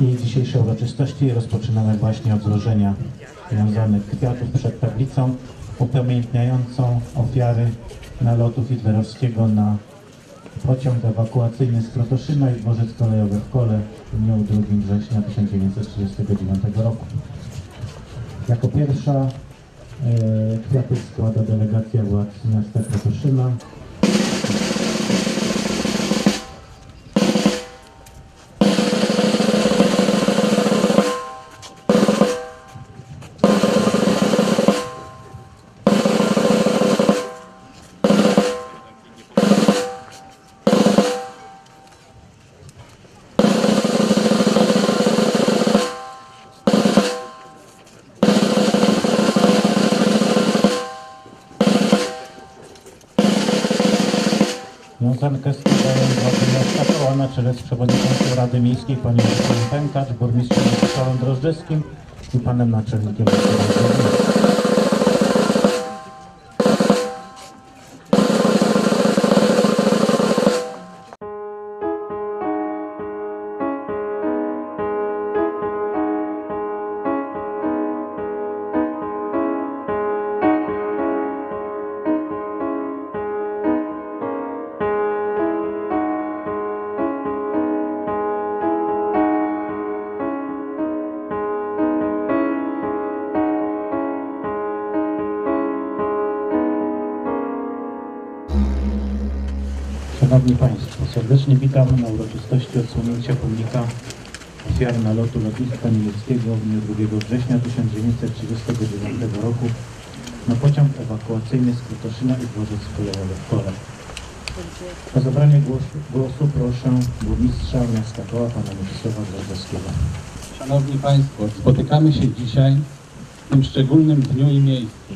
I dzisiejsze uroczystości rozpoczynamy właśnie od złożenia wiązanych kwiatów przed tablicą upamiętniającą ofiary nalotu hitlerowskiego na pociąg ewakuacyjny z Krotoszyna i dworzec kolejowy w Kole w dniu 2 września 1939 roku. Jako pierwsza e, kwiaty składa delegacja władz miasta Krotoszyna. Z przewodniczącą Rady Miejskiej panią Pękacz, burmistrzem Mieczysławem Drożdżewskim i panem naczelnikiem Szanowni Państwo, serdecznie witamy na uroczystości odsłonięcia pomnika ofiar nalotu lotnictwa niemieckiego w dniu 2 września 1939 roku na pociąg ewakuacyjny z Krotoszyna i dworzec kolejowy w Kole. O zabranie głosu, głosu proszę burmistrza miasta Koła, pana Mieczysława Drozdowskiego. Szanowni Państwo, spotykamy się dzisiaj w tym szczególnym dniu i miejscu,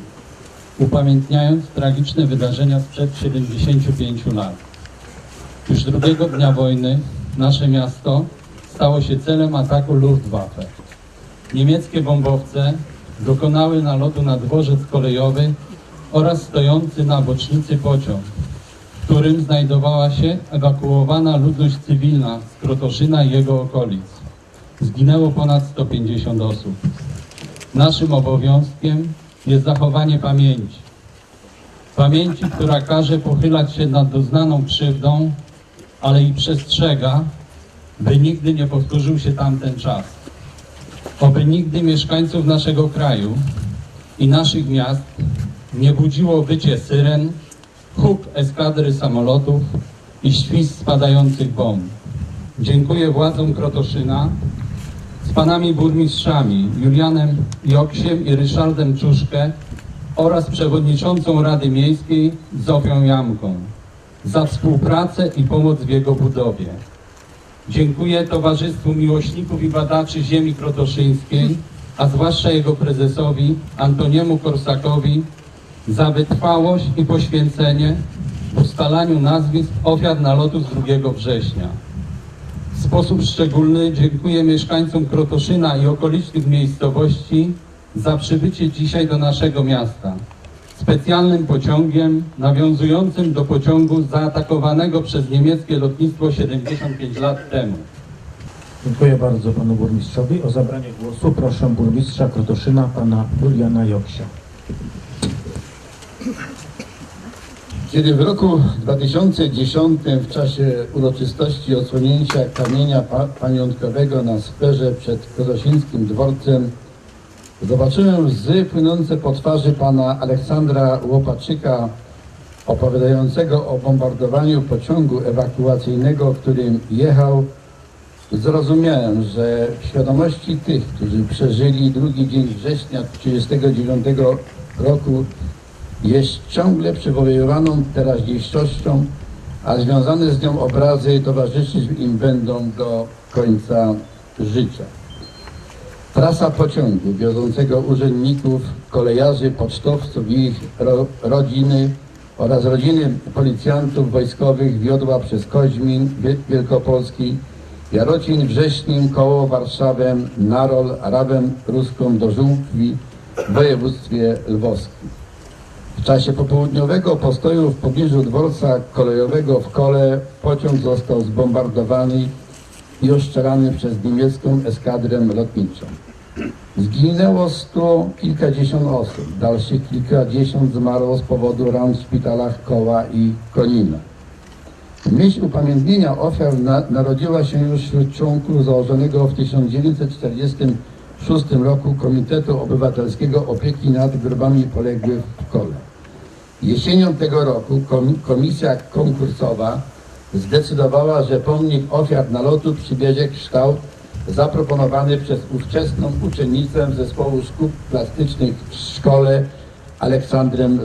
upamiętniając tragiczne wydarzenia sprzed 75 lat. Już drugiego dnia wojny nasze miasto stało się celem ataku Luftwaffe. Niemieckie bombowce dokonały nalotu na dworzec kolejowy oraz stojący na bocznicy pociąg, w którym znajdowała się ewakuowana ludność cywilna z Krotoszyna i jego okolic. Zginęło ponad 150 osób. Naszym obowiązkiem jest zachowanie pamięci. Pamięci, która każe pochylać się nad doznaną krzywdą, ale i przestrzega, by nigdy nie powtórzył się tamten czas. Oby nigdy mieszkańców naszego kraju i naszych miast nie budziło wycie syren, huk eskadry samolotów i świst spadających bomb. Dziękuję władzom Krotoszyna z panami burmistrzami Julianem Joksiem i Ryszardem Czuszkę oraz przewodniczącą Rady Miejskiej Zofią Jamką za współpracę i pomoc w jego budowie. Dziękuję Towarzystwu Miłośników i Badaczy Ziemi Krotoszyńskiej, a zwłaszcza jego prezesowi Antoniemu Korsakowi za wytrwałość i poświęcenie w ustalaniu nazwisk ofiar nalotu z 2 września. W sposób szczególny dziękuję mieszkańcom Krotoszyna i okolicznych miejscowości za przybycie dzisiaj do naszego miasta. Specjalnym pociągiem nawiązującym do pociągu zaatakowanego przez niemieckie lotnictwo 75 lat temu. Dziękuję bardzo panu burmistrzowi. O zabranie głosu proszę burmistrza Krotoszyna, pana Juliana Joksia. Kiedy w roku 2010 w czasie uroczystości odsłonięcia kamienia pa pamiątkowego na skwerze przed Krotosińskim dworcem zobaczyłem łzy płynące po twarzy pana Aleksandra Łopaczyka opowiadającego o bombardowaniu pociągu ewakuacyjnego, którym jechał, zrozumiałem, że w świadomości tych, którzy przeżyli drugi dzień września 1939 roku jest ciągle przywoływaną teraźniejszością, a związane z nią obrazy towarzyszyć im będą do końca życia. Trasa pociągu wiodącego urzędników, kolejarzy, pocztowców i ich ro, rodziny oraz rodziny policjantów wojskowych wiodła przez Koźmin, Wiel- Wielkopolski, Jarocin, Wrześnin, koło Warszawę, Narol, Rawem Ruską do Żółkwi w województwie lwowskim. W czasie popołudniowego postoju w pobliżu dworca kolejowego w Kole pociąg został zbombardowany i oszczerany przez niemiecką eskadrę lotniczą. Zginęło sto kilkadziesiąt osób, dalszych kilkadziesiąt zmarło z powodu ran w szpitalach Koła i Konina. Myśl upamiętnienia ofiar na, narodziła się już wśród członków założonego w 1946 roku Komitetu Obywatelskiego Opieki nad Grobami Poległych w Kole. Jesienią tego roku komi- komisja konkursowa zdecydowała, że pomnik ofiar nalotu przybierze kształt zaproponowany przez ówczesną uczennicę zespołu szkół plastycznych w szkole Aleksandrem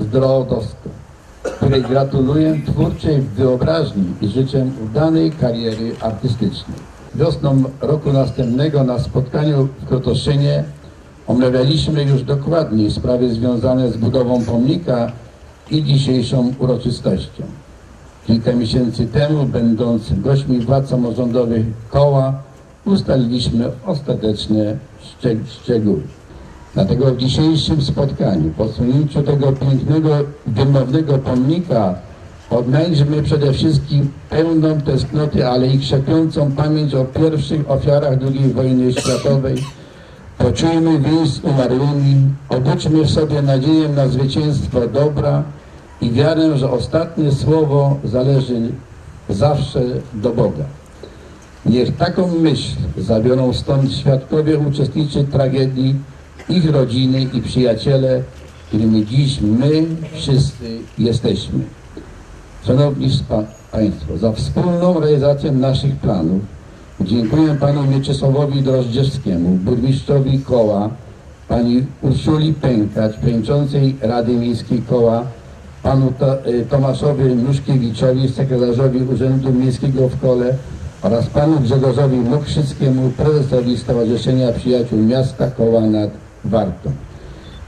Zdrodowską, której gratuluję twórczej wyobraźni i życzę udanej kariery artystycznej. Wiosną roku następnego na spotkaniu w Krotoszynie omawialiśmy już dokładniej sprawy związane z budową pomnika i dzisiejszą uroczystością. Kilka miesięcy temu, będąc gośćmi władz samorządowych koła, ustaliliśmy ostateczne szczeg- szczegóły. Dlatego w dzisiejszym spotkaniu, po odsunięciu tego pięknego, wymownego pomnika, odnajdźmy przede wszystkim pełną tęsknoty, ale i krzepiącą pamięć o pierwszych ofiarach II wojny światowej. Poczujmy więź z umarłymi, obudźmy w sobie nadzieję na zwycięstwo dobra i wiarę, że ostatnie słowo zależy zawsze do Boga. Niech taką myśl zabiorą stąd świadkowie uczestniczy tragedii, ich rodziny i przyjaciele, którymi dziś my wszyscy jesteśmy. Szanowni Państwo, za wspólną realizację naszych planów dziękuję Panu Mieczysławowi Drożdżewskiemu, burmistrzowi Koła, Pani Urszuli Pękać, przewodniczącej Rady Miejskiej Koła, Panu y, Tomaszowi Nuszkiewiczowi, sekretarzowi Urzędu Miejskiego w Kole oraz Panu Grzegorzowi Mokrzyckiemu, prezesowi Stowarzyszenia Przyjaciół Miasta Koła nad Wartą.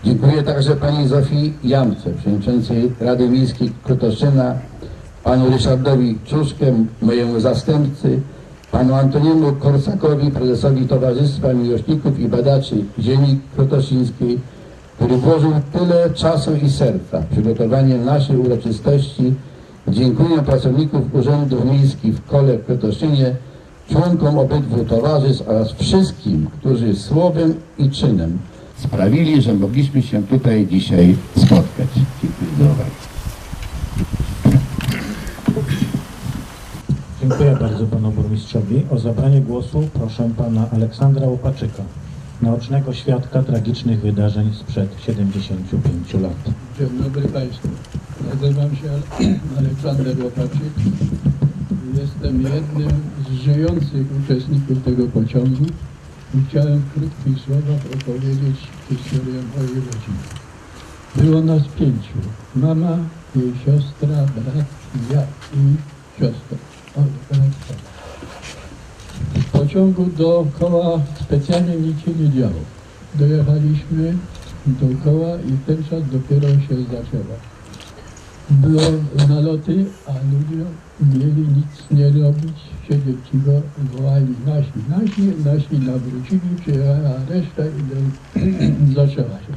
Dziękuję także Pani Zofii Jamce, przewodniczącej Rady Miejskiej Krotoszyna, Panu Ryszardowi Czuszkę, mojemu zastępcy, Panu Antoniemu Korsakowi, prezesowi Towarzystwa Miłośników i Badaczy Ziemi Krotoszyńskiej, który włożył tyle czasu i serca w przygotowanie naszej uroczystości. Dziękuję pracowników Urzędów Miejskich w Kole w Krotoszynie, członkom obydwu towarzystw oraz wszystkim, którzy słowem i czynem sprawili, że mogliśmy się tutaj dzisiaj spotkać. Dziękuję za uwagę. Dziękuję bardzo panu burmistrzowi. O zabranie głosu proszę pana Aleksandra Łopaczyka, naocznego świadka tragicznych wydarzeń sprzed 75 lat. Dzień dobry Państwu. Nazywam się Ale- Aleksander Łopaczyk. Jestem jednym z żyjących uczestników tego pociągu i chciałem w krótkich słowach opowiedzieć historię mojej rodziny. Było nas pięciu. Mama, jej siostra, brat, ja i siostra. W pociągu dookoła specjalnie nic się nie działo. Dojechaliśmy dookoła i ten czas dopiero się zaczęła. Było naloty, a ludzie mieli nic nie robić, siedzieć cicho, wołali nasi, nasi, nasi nawrócili, przyjechała reszta i zaczęła się.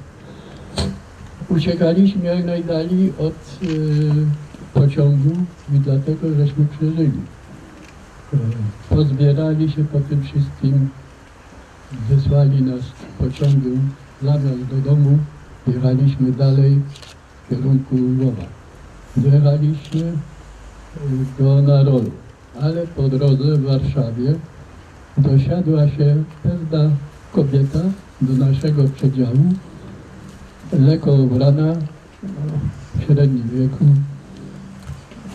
Uciekaliśmy jak najdalej od y, pociągu i dlatego żeśmy przeżyli. Y, pozbierali się po tym wszystkim, wysłali nas pociągiem zamiast do domu, jechaliśmy dalej w kierunku Lwowa. Dojechaliśmy y, do Narolu, ale po drodze w Warszawie dosiadła się pewna kobieta do naszego przedziału, lekko ubrana, no, w średnim wieku,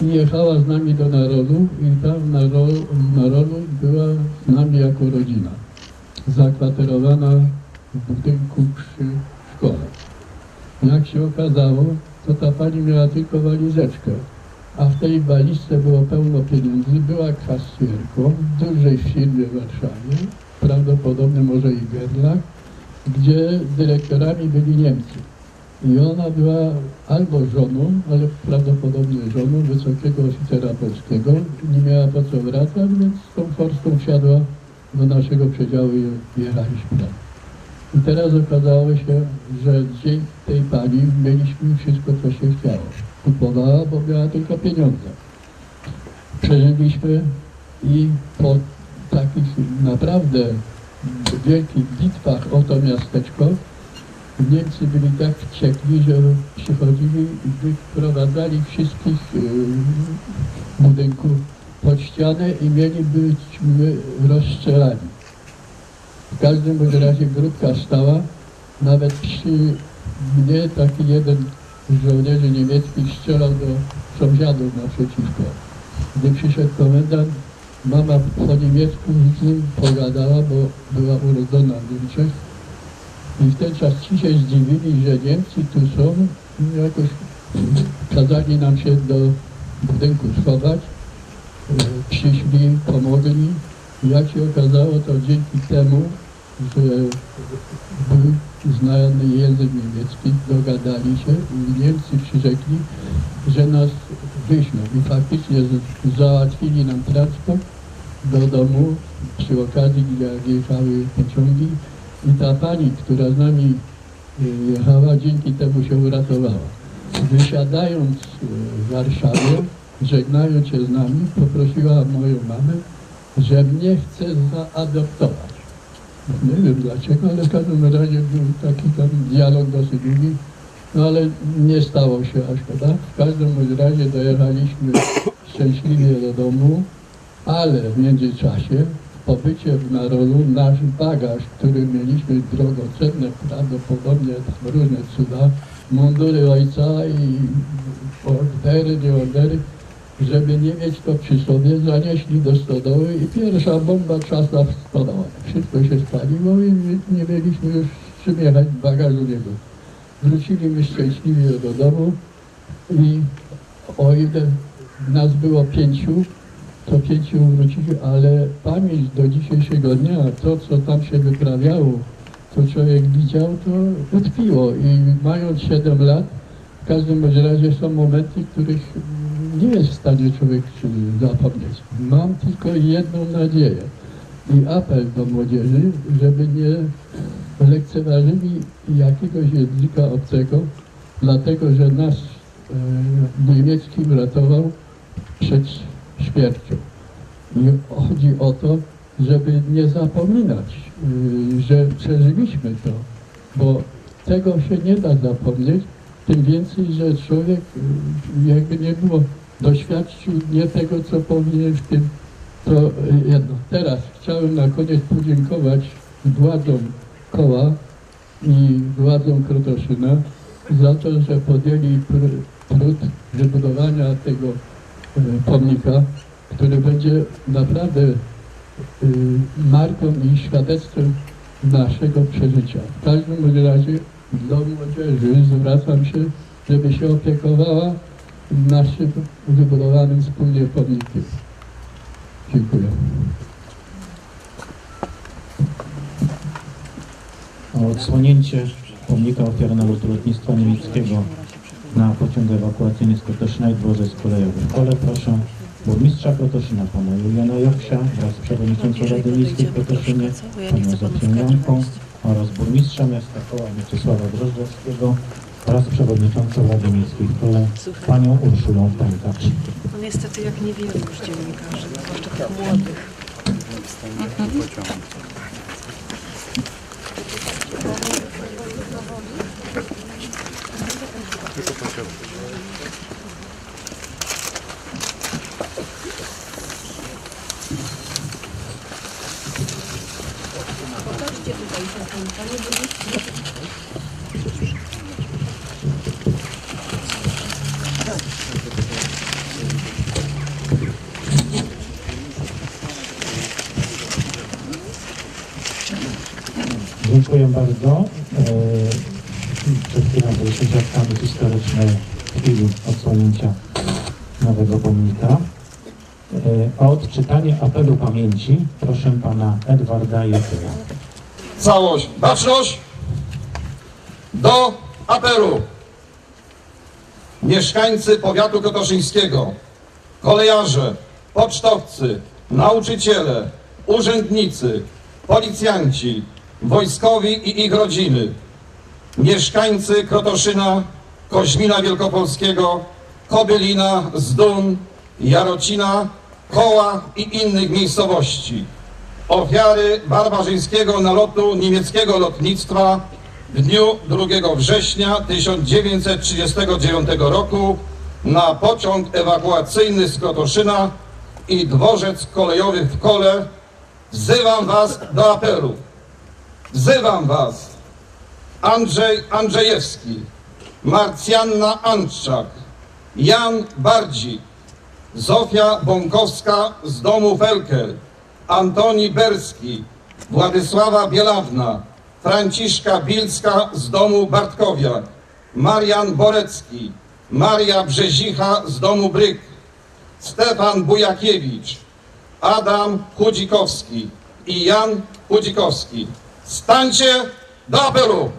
i jechała z nami do Narolu i tam w Narolu, w Narolu była z nami jako rodzina zakwaterowana w budynku przy szkole. Jak się okazało, to ta pani miała tylko walizeczkę, a w tej walizce było pełno pieniędzy, była kasjerką w dużej firmie w Warszawie, prawdopodobnie może i Gerlach, gdzie dyrektorami byli Niemcy. I ona była albo żoną, ale prawdopodobnie żoną wysokiego oficera polskiego. Nie miała po co wracać, więc z tą forską wsiadła do naszego przedziału i jechaliśmy dalej. I teraz okazało się, że dzięki tej pani mieliśmy wszystko, co się chciało. Kupowała, bo miała tylko pieniądze. Przeżyliśmy i po takich naprawdę wielkich bitwach o to miasteczko Niemcy byli tak wściekli, że przychodzili i wprowadzali wszystkich yy, budynków pod ścianę i mieli być my rozstrzelani. W każdym bądź razie grupka stała, nawet przy mnie taki jeden z żołnierzy niemieckich strzelał do sąsiadów naprzeciwko. Gdy przyszedł komendant, mama po niemiecku z nim pogadała, bo była urodzona w Niemczech. I w ten czas ci się zdziwili, że Niemcy tu są i jakoś kazali nam się do budynku schować. E, Przyszli, pomogli. Jak się okazało, to dzięki temu, że był znany język niemiecki, dogadali się i Niemcy przyrzekli, że nas wyślą. I faktycznie załatwili nam transport do domu przy okazji, jak jechały pociągi. I ta pani, która z nami y, jechała, dzięki temu się uratowała. Wysiadając y, w Warszawie, żegnając się z nami, poprosiła moją mamę, że mnie chce zaadoptować. Nie wiem dlaczego, ale w każdym razie był taki tam dialog dosyć długi, no ale nie stało się aż chyba. W każdym razie dojechaliśmy szczęśliwie do domu, ale w międzyczasie w pobycie w Narolu nasz bagaż, który mieliśmy drogocenne, prawdopodobnie tam różne cuda, mundury ojca i ordery, nie ordery, żeby nie mieć to przy sobie, zanieśli do stodoły i pierwsza bomba trzasła w stodołę. Wszystko się spaliło i nie mieliśmy już z czym jechać bagażu niego. Wróciliśmy szczęśliwie do domu i o ile nas było pięciu, to pięciu wrócili, ale pamięć do dzisiejszego dnia, to co tam się wyprawiało, co człowiek widział, to utkwiło i mając 7 lat, w każdym razie są momenty, których nie jest w stanie człowiek zapomnieć. Mam tylko jedną nadzieję i apel do młodzieży, żeby nie lekceważyli jakiegoś języka obcego, dlatego że nas e, niemiecki uratował przed śmiercią. I chodzi o to, żeby nie zapominać, y, że przeżyliśmy to, bo tego się nie da zapomnieć, tym więcej, że człowiek y, jakby nie było, doświadczył nie tego, co powinien w tym, to y, jedno. Teraz chciałem na koniec podziękować władzom koła i władzom Krotoszyna za to, że podjęli trud wybudowania tego e, pomnika, który będzie naprawdę y, marką i świadectwem naszego przeżycia. W każdym razie do młodzieży zwracam się, żeby się opiekowała naszym wybudowanym wspólnie pomnikiem. Dziękuję. o odsłonięcie pomnika ofiar nalotu lotnictwa niemieckiego na pociąg ewakuacyjny z Krotoszyna i dworzec kolejowy. W kole proszę burmistrza Krotoszyna, pana Juliana Jowsia wraz z przewodniczącą Rady Miejskiej w Krotoszynie, panią Zofią Janką oraz burmistrza miasta koła Mieczysława Drożdżowskiego oraz przewodniczącą Rady Miejskiej w kole, panią Urszulą Pękacz. No niestety jak niewielu już dziennikarzy, zwłaszcza tych młodych. Dziękuję bardzo. E, Przed chwilą byliśmy świadkami historycznej chwili odsłonięcia nowego pomnika. E, O odczytanie apelu pamięci proszę pana Edwarda Jetyla. całość, baczność do apelu. Mieszkańcy powiatu kotoszyńskiego, kolejarze, pocztowcy, nauczyciele, urzędnicy, policjanci, wojskowi i ich rodziny, mieszkańcy Krotoszyna, Koźmina Wielkopolskiego, Kobylina, Zdun, Jarocina, Koła i innych miejscowości. ofiary barbarzyńskiego nalotu niemieckiego lotnictwa w dniu 2 września 1939 roku na pociąg ewakuacyjny z Krotoszyna i dworzec kolejowy w Kole, wzywam Was do apelu. Wzywam Was Andrzej Andrzejewski, Marcjanna Antczak, Jan Bardzik, Zofia Bąkowska z domu Felkel, Antoni Berski, Władysława Bielawna, Franciszka Bilska z domu Bartkowiak, Marian Borecki, Maria Brzezicha z domu Bryk, Stefan Bujakiewicz, Adam Chudzikowski i Jan Chudzikowski. Stańcie do apelu!